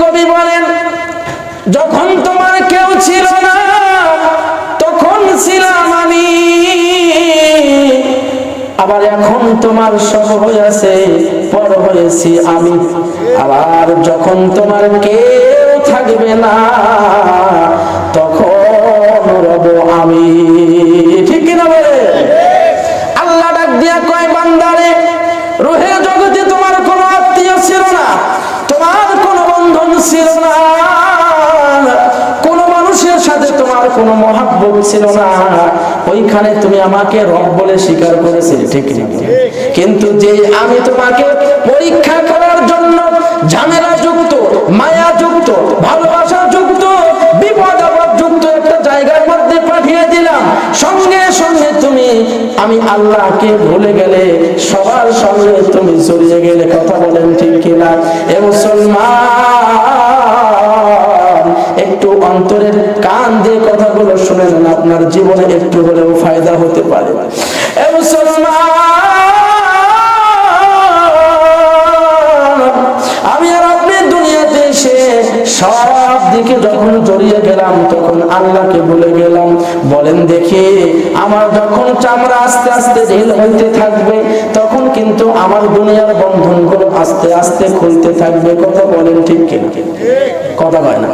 কবি বলেন, যখন তোমার কেউ ছিল না, তখন ছিলাম আমি। আবার এখন তোমার সব হয়েছে পর হয়েছি আমি। আবার যখন তোমার কেউ থাকবে না, তখন রব আমি। ঠিক কিনা বলে? আল্লাহ ডাক দিয়া কয়, বান্দারে তোমার কোনো মহাব্বত ছিল না। ওইখানে তুমি আমাকে রব বলে স্বীকার করেছে ঠিক কিন্তু যে আমি তোমাকে পরীক্ষা করার জন্য ঝামেলা যুক্ত, মায়া যুক্ত, ভালোবাসা যুক্ত, বিপদ আপদ যুক্ত একটা জায়গার মধ্যে পাঠিয়ে দিলাম, সঙ্গে সঙ্গে তুমি, আমি আল্লাহকে ভুলে গেলে, সবার সঙ্গে তুমি চলিয়ে গেলে কথা বলেন ঠিক কিনা? এ মুসলমান! অন্তরের কান দিয়ে কথাগুলো শুনে আপনার জীবনে একটু হলেও ফায়দা হতে পারে। আমি আর আপনি দুনিয়াতে এসে সব দিকে যখন জড়িয়ে গেলাম, তখন আল্লাহকে ভুলে গেলাম। বলেন দেখি, আমার যখন চামড়া আস্তে আস্তে হইতে থাকবে, তখন কিন্তু আমার দুনিয়ার বন্ধনগুলো আস্তে আস্তে খুলতে থাকবে। কথা বলেন ঠিক কথা হয় না।